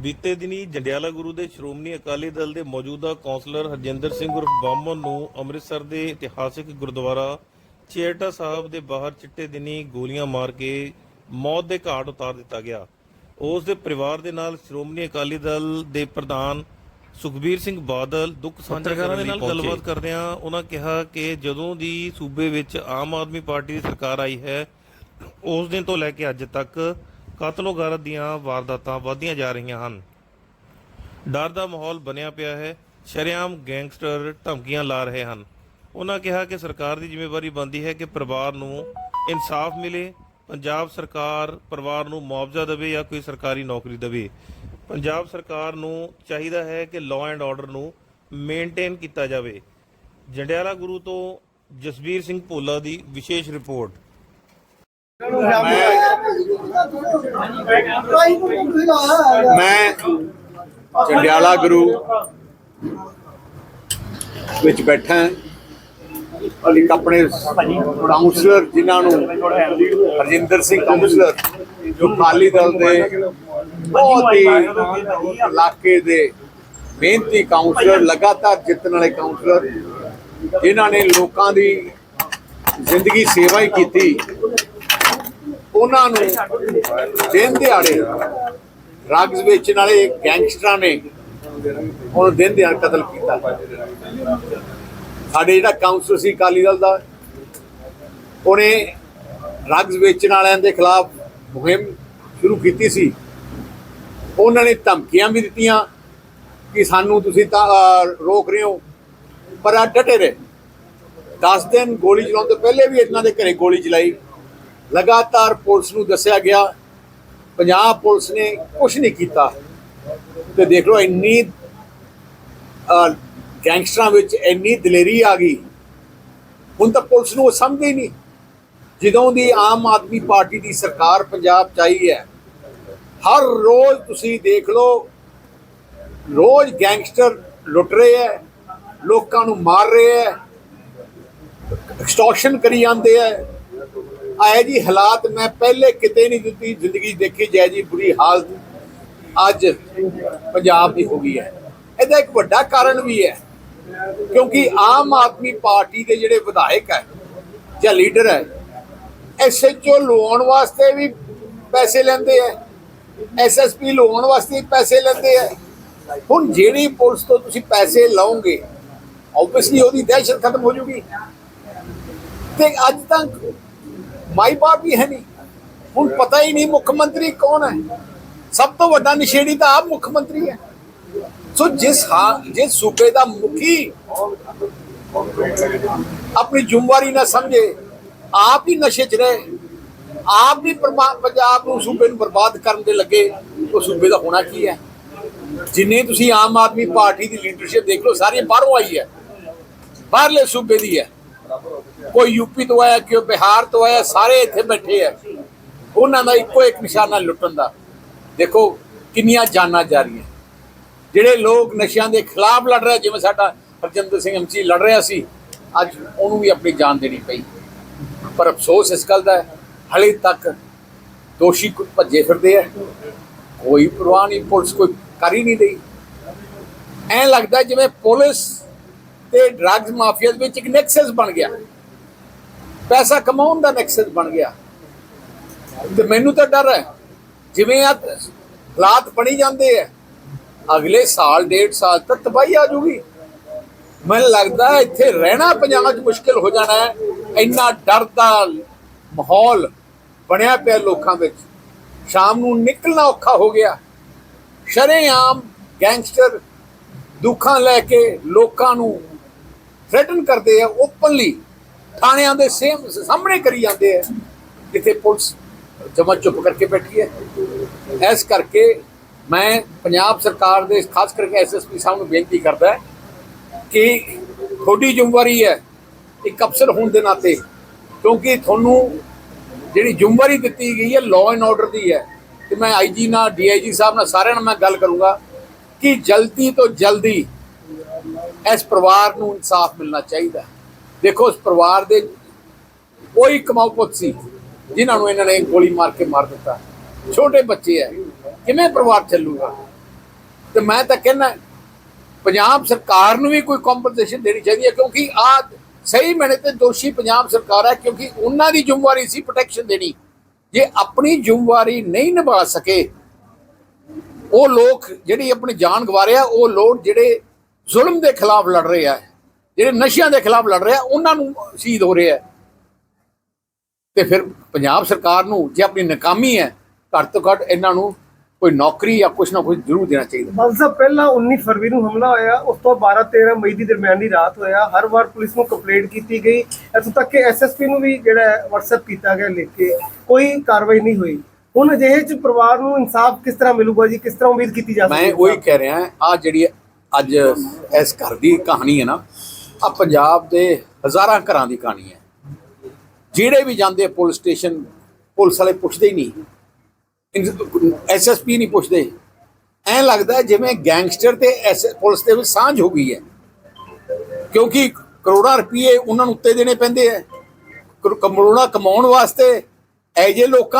ਬੀਤੇ ਦਿਨੀ ਜੰਡਿਆਲਾ ਗੁਰੂ ਦੇ ਸ਼੍ਰੋਮਣੀ ਅਕਾਲੀ ਦਲ ਦੇ ਮੌਜੂਦਾ ਕੌਂਸਲਰ ਹਰਜਿੰਦਰ ਸਿੰਘ ਉਰਫ ਬਾਮਨ ਨੂੰ ਅੰਮ੍ਰਿਤਸਰ ਦੇ ਇਤਿਹਾਸਿਕ ਗੁਰਦੁਆਰਾ ਚੇਰਟਾ ਸਾਹਿਬ ਦੇ ਬਾਹਰ ਚਿੱਟੇ ਦਿਨੀ ਗੋਲੀਆਂ ਮਾਰ ਕੇ ਮੌਤ ਦੇ ਘਾਟ ਉਤਾਰ ਦਿੱਤਾ ਗਿਆ। ਉਸ ਦੇ ਪਰਿਵਾਰ ਦੇ ਨਾਲ ਸ਼੍ਰੋਮਣੀ ਅਕਾਲੀ ਦਲ ਦੇ ਪ੍ਰਧਾਨ ਸੁਖਬੀਰ ਸਿੰਘ ਬਾਦਲ ਦੁੱਖ ਸਾਂਝਾ ਪੱਤਰਕਾਰਾਂ ਦੇ ਨਾਲ ਗੱਲਬਾਤ ਕਰਦੇ ਆ ਉਹਨਾਂ ਕਿਹਾ ਕਿ ਜਦੋਂ ਦੀ ਸੂਬੇ ਵਿੱਚ ਆਮ ਆਦਮੀ ਪਾਰਟੀ ਦੀ ਸਰਕਾਰ ਆਈ ਹੈ ਉਸ ਦਿਨ ਤੋਂ ਲੈ ਕੇ ਅੱਜ ਤੱਕ ਕਤਲੋ ਗਾਰਤ ਦੀਆਂ ਵਾਰਦਾਤਾਂ ਵਧਦੀਆਂ ਜਾ ਰਹੀਆਂ ਹਨ। ਡਰ ਦਾ ਮਾਹੌਲ ਬਣਿਆ ਪਿਆ ਹੈ। ਸ਼ਰੇਆਮ ਗੈਂਗਸਟਰ ਧਮਕੀਆਂ ਲਾ ਰਹੇ ਹਨ। ਉਹਨਾਂ ਕਿਹਾ ਕਿ ਸਰਕਾਰ ਦੀ ਜ਼ਿੰਮੇਵਾਰੀ ਬਣਦੀ ਹੈ ਕਿ ਪਰਿਵਾਰ ਨੂੰ ਇਨਸਾਫ ਮਿਲੇ। ਪੰਜਾਬ ਸਰਕਾਰ ਪਰਿਵਾਰ ਨੂੰ ਮੁਆਵਜ਼ਾ ਦੇਵੇ ਜਾਂ ਕੋਈ ਸਰਕਾਰੀ ਨੌਕਰੀ ਦੇਵੇ। ਪੰਜਾਬ ਸਰਕਾਰ ਨੂੰ ਚਾਹੀਦਾ ਹੈ ਕਿ ਲਾਅ ਐਂਡ ਆਰਡਰ ਨੂੰ ਮੇਨਟੇਨ ਕੀਤਾ ਜਾਵੇ। ਜੰਡਿਆਲਾ ਗੁਰੂ ਤੋਂ ਜਸਬੀਰ ਸਿੰਘ ਭੋਲਾ ਦੀ ਵਿਸ਼ੇਸ਼ ਰਿਪੋਰਟ। ਮੈਂ ਚੰਡਿਆਲਾ ਗੁਰੂ ਵਿੱਚ ਬੈਠਾ ਹਾਂ। ਆਪਣੇ ਕਾਉਂਸਲਰ ਜਿਨ੍ਹਾਂ ਨੂੰ ਹਰਜਿੰਦਰ ਸਿੰਘ ਕਾਉਂਸਲਰ ਜੋ ਅਕਾਲੀ ਦਲ ਦੇ ਬਹੁਤ ਹੀ ਇਲਾਕੇ ਦੇ ਮਿਹਨਤੀ ਕਾਉਂਸਲਰ ਲਗਾਤਾਰ ਜਿੱਤਣ ਵਾਲੇ ਕਾਉਂਸਲਰ ਜਿਨ੍ਹਾਂ ਨੇ ਲੋਕਾਂ ਦੀ ਜ਼ਿੰਦਗੀ ਸੇਵਾ ਹੀ ਕੀਤੀ। ਉਹਨਾਂ ਨੂੰ ਦਿਨ ਦਿਹਾੜੇ ਡਰੱਗਸ ਵੇਚਣ ਵਾਲੇ ਗੈਂਗਸਟਰਾਂ ਨੇ ਉਹਨੂੰ ਦਿਨ ਦਿਹਾੜੇ ਕਤਲ ਕੀਤਾ। ਸਾਡੇ ਜਿਹੜਾ ਕਾਉਂਸਲ ਸੀ ਅਕਾਲੀ ਦਲ ਦਾ, ਉਹਨੇ ਡਰੱਗਸ ਵੇਚਣ ਵਾਲਿਆਂ ਦੇ ਖਿਲਾਫ ਮੁਹਿੰਮ ਸ਼ੁਰੂ ਕੀਤੀ ਸੀ। ਉਹਨਾਂ ਨੇ ਧਮਕੀਆਂ ਵੀ ਦਿੱਤੀਆਂ ਕਿ ਸਾਨੂੰ ਤੁਸੀਂ ਤਾਂ ਰੋਕ ਰਹੇ ਹੋ, ਪਰ ਆ ਡਟੇ ਰਹੇ। 10 ਦਿਨ ਗੋਲੀ ਚਲਾਉਣ ਤੋਂ ਪਹਿਲੇ ਵੀ ਇਹਨਾਂ ਦੇ ਘਰੇ ਗੋਲੀ ਚਲਾਈ। ਲਗਾਤਾਰ ਪੁਲਿਸ ਨੂੰ ਦੱਸਿਆ ਗਿਆ ਪੰਜਾਬ ਪੁਲਿਸ ਨੇ ਕੁਝ ਨਹੀਂ ਕੀਤਾ। ਤੇ ਦੇਖ ਲਓ ਇੰਨੀ ਗੈਂਗਸਟਰਾਂ ਵਿੱਚ ਇੰਨੀ ਦਲੇਰੀ ਆ ਗਈ। ਹੁਣ ਤਾਂ ਪੁਲਿਸ ਨੂੰ ਉਹ ਸਮਝਦੇ ਹੀ ਨਹੀਂ। ਜਦੋਂ ਦੀ ਆਮ ਆਦਮੀ ਪਾਰਟੀ ਦੀ ਸਰਕਾਰ ਪੰਜਾਬ ਚ ਆਈ ਹੈ, ਹਰ ਰੋਜ਼ ਤੁਸੀਂ ਦੇਖ ਲਓ, ਰੋਜ਼ ਗੈਂਗਸਟਰ ਲੁੱਟ ਰਹੇ ਹੈ, ਲੋਕਾਂ ਨੂੰ ਮਾਰ ਰਹੇ ਹੈ, ਐਕਸਟੋਰਸ਼ਨ ਕਰੀ ਜਾਂਦੇ ਹੈ। ਆਏ ਜੀ ਹਾਲਾਤ ਮੈਂ ਪਹਿਲੇ ਕਿਤੇ ਨਹੀਂ ਦਿੱਤੀ, ਜ਼ਿੰਦਗੀ ਦੇਖੀ ਜੈ ਜੀ ਬੁਰੀ ਹਾਲਤ ਅੱਜ ਪੰਜਾਬ ਦੀ ਹੋ ਗਈ ਹੈ। ਇਹਦਾ ਇੱਕ ਵੱਡਾ ਕਾਰਨ ਵੀ ਹੈ, ਕਿਉਂਕਿ ਆਮ ਆਦਮੀ ਪਾਰਟੀ ਦੇ ਜਿਹੜੇ ਵਿਧਾਇਕ ਹੈ ਜਾਂ ਲੀਡਰ ਹੈ ਐਸਐਚਓ ਲਵਾਉਣ ਵਾਸਤੇ ਵੀ ਪੈਸੇ ਲੈਂਦੇ ਹੈ ਐਸਐਸਪੀ ਲਵਾਉਣ ਵਾਸਤੇ ਪੈਸੇ ਲੈਂਦੇ ਹੈ। ਹੁਣ ਜਿਹੜੀ ਪੁਲਿਸ ਤੋਂ ਤੁਸੀਂ ਪੈਸੇ ਲਓਗੇ ਆਬਵੀਅਸਲੀ ਉਹਦੀ ਦਹਿਸ਼ਤ ਖਤਮ ਹੋ ਜੂਗੀ। ਤੇ ਅੱਜ ਤੱਕ ਮਾਈ ਬਾਪ ਵੀ ਹੈ ਨਹੀਂ। ਹੁਣ ਪਤਾ ਹੀ ਨਹੀਂ ਮੁੱਖ ਮੰਤਰੀ ਕੌਣ ਹੈ। ਸਭ ਤੋਂ ਵੱਡਾ ਨਿਸ਼ੇੜੀ ਤਾਂ ਆਪ ਮੁੱਖ ਮੰਤਰੀ ਹੈ। ਸੋ ਜਿਸ ਹਾਂ, ਜਿਸ ਸੂਬੇ ਦਾ ਮੁਖੀ ਆਪਣੀ ਜ਼ਿੰਮੇਵਾਰੀ ਨਾ ਸਮਝੇ, ਆਪ ਹੀ ਨਸ਼ੇ 'ਚ ਰਹੇ, ਆਪ ਵੀ ਪੰਜਾਬ ਨੂੰ ਸੂਬੇ ਨੂੰ ਬਰਬਾਦ ਕਰਨ ਦੇ ਲੱਗੇ, ਉਹ ਸੂਬੇ ਦਾ ਹੋਣਾ ਕੀ ਹੈ? ਜਿੰਨੇ ਤੁਸੀਂ ਆਮ ਆਦਮੀ ਪਾਰਟੀ ਦੀ ਲੀਡਰਸ਼ਿਪ ਦੇਖ ਲਓ ਸਾਰੀ ਬਾਹਰੋਂ ਆਈ ਹੈ। ਬਾਹਰਲੇ ਸੂਬੇ ਦੀ ਹੈ। ਕੋਈ ਯੂਪੀ ਤੋਂ ਆਇਆ ਕੋਈ ਬਿਹਾਰ ਤੋਂ ਆਇਆ, ਸਾਰੇ ਇੱਥੇ ਬੈਠੇ ਆ। ਉਹਨਾਂ ਦਾ ਇੱਕੋ ਇੱਕ ਨਿਸ਼ਾਨਾ ਲੁੱਟਣ ਦਾ। ਦੇਖੋ, ਕਿੰਨੀਆਂ ਜਾਨਾਂ ਜਾ ਰਹੀਆਂ। ਜਿਹੜੇ ਲੋਕ ਨਸ਼ਿਆਂ ਦੇ ਖਿਲਾਫ ਲੜ ਰਹੇ ਜਿਵੇਂ ਸਾਡਾ ਹਰਜਿੰਦਰ ਸਿੰਘ ਐਮਸੀ ਲੜ ਰਿਹਾ ਸੀ, ਅੱਜ ਉਹਨੂੰ ਵੀ ਆਪਣੀ ਜਾਨ ਦੇਣੀ ਪਈ। ਪਰ ਅਫਸੋਸ ਇਸ ਗੱਲ ਦਾ ਹੈ, ਹਲੇ ਤੱਕ ਦੋਸ਼ੀ ਭੱਜੇ ਫਿਰਦੇ ਆ। ਕੋਈ ਪਰਵਾਹ ਨਹੀਂ, ਪੁਲਿਸ ਕੋਈ ਕਰ ਹੀ ਨਹੀਂ ਰਹੀ। ਐਂ ਲੱਗਦਾ ਜਿਵੇਂ ਪੁਲਿਸ ਤੇ ਡਰੱਗਸ ਮਾਫੀਆ ਦੇ ਵਿੱਚ ਇੱਕ ਨੈਕਸਸ ਬਣ ਗਿਆ। ਪੈਸਾ ਕਮਾਉਣ ਦਾ ਨੈਕਸਸ ਬਣ ਗਿਆ। ਤੇ ਮੈਨੂੰ ਤਾਂ ਡਰ ਹੈ। ਜਿਵੇਂ ਆ ਹਾਲਾਤ ਬਣੀ ਜਾਂਦੇ ਆ। ਅਗਲੇ ਸਾਲ, ਡੇਢ ਸਾਲ ਤੱਕ ਤਬਾਹੀ ਆ ਜੂਗੀ ਮੈਨੂੰ ਲੱਗਦਾ ਇੱਥੇ ਰਹਿਣਾ ਪੰਜਾਬ 'ਚ ਮੁਸ਼ਕਿਲ ਹੋ ਜਾਣਾ ਹੈ। ਇੰਨਾ ਡਰ ਦਾ ਮਾਹੌਲ ਬਣਿਆ ਪਿਆ ਲੋਕਾਂ ਵਿੱਚ। ਸ਼ਾਮ ਨੂੰ ਨਿਕਲਣਾ ਔਖਾ ਹੋ ਗਿਆ। ਸ਼ਰੇਆਮ ਗੈਂਗਸਟਰ ਦੁੱਖਾਂ ਲੈ ਕੇ ਲੋਕਾਂ ਨੂੰ ਥ੍ਰੈਟਨ ਕਰਦੇ ਆ ਓਪਨਲੀ ਥਾਣਿਆਂ ਦੇ ਸੇਮ ਸਾਹਮਣੇ ਕਰੀ ਜਾਂਦੇ ਆ। ਜਿੱਥੇ ਪੁਲਿਸ ਜਮਾ ਚੁੱਪ ਕਰਕੇ ਬੈਠੀ ਹੈ। ਇਸ ਕਰਕੇ ਮੈਂ ਪੰਜਾਬ ਸਰਕਾਰ ਦੇ, ਖਾਸ ਕਰਕੇ ਐਸਐਸਪੀ ਸਾਹਿਬ ਨੂੰ ਬੇਨਤੀ ਕਰਦਾ ਕਿ ਤੁਹਾਡੀ ਜ਼ਿੰਮੇਵਾਰੀ ਹੈ ਇੱਕ ਅਫਸਰ ਹੋਣ ਦੇ ਨਾਤੇ, ਕਿਉਂਕਿ ਤੁਹਾਨੂੰ ਜਿਹੜੀ ਜ਼ਿੰਮੇਵਾਰੀ ਦਿੱਤੀ ਗਈ ਹੈ ਲਾਅ ਐਂਡ ਆਰਡਰ ਦੀ ਹੈ। ਤੇ ਮੈਂ ਆਈਜੀ ਨਾਲ ਡੀਆਈਜੀ ਸਾਹਿਬ ਨਾਲ ਸਾਰਿਆਂ ਨਾਲ ਮੈਂ ਗੱਲ ਕਰੂੰਗਾ ਕਿ ਜਲਦੀ ਤੋਂ ਜਲਦੀ ਇਸ ਪਰਿਵਾਰ ਨੂੰ ਇਨਸਾਫ ਮਿਲਣਾ ਚਾਹੀਦਾ ਦੇਖੋ ਉਸ ਪਰਿਵਾਰ ਦੇ ਕੋਈ ਕਮਾਊ ਪੁੱਤ ਸੀ ਜਿਨ੍ਹਾਂ ਨੂੰ ਇਹਨਾਂ ਨੇ ਗੋਲੀ ਮਾਰ ਕੇ ਮਾਰ ਦਿੱਤਾ। ਛੋਟੇ ਬੱਚੇ ਹੈ, ਕਿਵੇਂ ਪਰਿਵਾਰ ਚੱਲੂਗਾ? ਤੇ ਮੈਂ ਤਾਂ ਕਹਿੰਦਾ, ਪੰਜਾਬ ਸਰਕਾਰ ਨੂੰ ਵੀ ਕੋਈ ਕੰਪਨਸੇਸ਼ਨ ਦੇਣੀ ਚਾਹੀਦੀ ਹੈ, ਕਿਉਂਕਿ ਆ ਸਹੀ ਮੈਨੇ ਤੇ ਦੋਸ਼ੀ ਪੰਜਾਬ ਸਰਕਾਰ ਹੈ, ਕਿਉਂਕਿ ਉਹਨਾਂ ਦੀ ਜ਼ਿੰਮੇਵਾਰੀ ਸੀ ਪ੍ਰੋਟੈਕਸ਼ਨ ਦੇਣੀ। ਜੇ ਆਪਣੀ ਜ਼ਿੰਮੇਵਾਰੀ ਨਹੀਂ ਨਿਭਾ ਸਕੇ, ਉਹ ਲੋਕ ਜਿਹੜੀ ਆਪਣੀ ਜਾਨ ਗਵਾ ਰਹੇ ਆ, ਉਹ ਲੋਕ ਜਿਹੜੇ ਜ਼ੁਲਮ ਦੇ ਖਿਲਾਫ ਲੜ ਰਹੇ ਆ ਜਿਹੜੇ ਨਸ਼ਿਆਂ ਦੇ ਖਿਲਾਫ ਲੜ ਰਹੇ ਆ ਉਹਨਾਂ ਨੂੰ ਸ਼ਹੀਦ ਹੋ ਰਹੇ ਆ। ਤੇ ਫਿਰ ਪੰਜਾਬ ਸਰਕਾਰ ਨੂੰ ਜੇ ਆਪਣੀ ਨਾਕਾਮੀ ਹੈ ਘੱਟ ਤੋਂ ਘੱਟ ਇਹਨਾਂ ਨੂੰ ਕੋਈ ਨੌਕਰੀ ਜਾਂ ਕੁਛ ਨਾ ਕੁਛ ਜ਼ਰੂਰ ਦੇਣਾ ਚਾਹੀਦਾ। ਸਾਲ ਪਹਿਲਾਂ 19 ਫਰਵਰੀ ਨੂੰ ਹਮਲਾ ਹੋਇਆ ਉਸ ਤੋਂ 12 13 ਮਈ ਦੀ ਦਰਮਿਆਨੀ ਰਾਤ ਹੋਇਆ। ਹਰ ਵਾਰ ਪੁਲਿਸ ਨੂੰ ਕੰਪਲੇਂਟ ਕੀਤੀ ਗਈ। ਇੱਥੋਂ ਤੱਕ ਕਿ ਐਸਐਸਪੀ ਨੂੰ ਵੀ ਜਿਹੜਾ WhatsApp ਕੀਤਾ ਗਿਆ ਲਿਖ ਕੇ। ਕੋਈ ਕਾਰਵਾਈ ਨਹੀਂ ਹੋਈ। ਹੁਣ ਅਜਿਹੇ ਚ ਪਰਿਵਾਰ ਨੂੰ ਇਨਸਾਫ ਕਿਸ ਤਰ੍ਹਾਂ ਮਿਲੂਗਾ ਜੀ? ਕਿਸ ਤਰ੍ਹਾਂ ਉਮੀਦ ਕੀਤੀ ਜਾ ਸਕਦੀ ਮੈਂ ਹੈ? ਉਹੀ ਕਹਿ ਰਿਹਾ ਆ ਜਿਹੜੀ ਅੱਜ ਇਸ ਘਰ ਦੀ ਕਹਾਣੀ ਹੈ ਨਾ ਆ ਪੰਜਾਬ ਦੇ ਹਜ਼ਾਰਾਂ ਘਰਾਂ ਦੀ ਕਹਾਣੀ ਹੈ। ਜਿਹੜੇ ਵੀ ਜਾਂਦੇ ਪੁਲਿਸ ਸਟੇਸ਼ਨ, ਪੁਲਿਸ ਵਾਲੇ ਪੁੱਛਦੇ ਹੀ ਨਹੀਂ। ਐਸਐਸਪੀ ਨਹੀਂ ਪੁੱਛਦੇ। ਐਂ ਲੱਗਦਾ ਜਿਵੇਂ ਗੈਂਗਸਟਰ ਤੇ ਐਸ, ਪੁਲਿਸ ਦੇ ਵਿੱਚ ਸਾਂਝ ਹੋ ਗਈ ਹੈ। ਕਿਉਂਕਿ ਕਰੋੜਾਂ ਰੁਪਏ ਉਹਨਾਂ ਨੂੰ ਉੱਤੇ ਦੇਣੇ ਪੈਂਦੇ ਹੈ। ਕਰੋੜਾਂ ਕਮਾਉਣ ਵਾਸਤੇ ਐਜੇ ਲੋਕਾਂ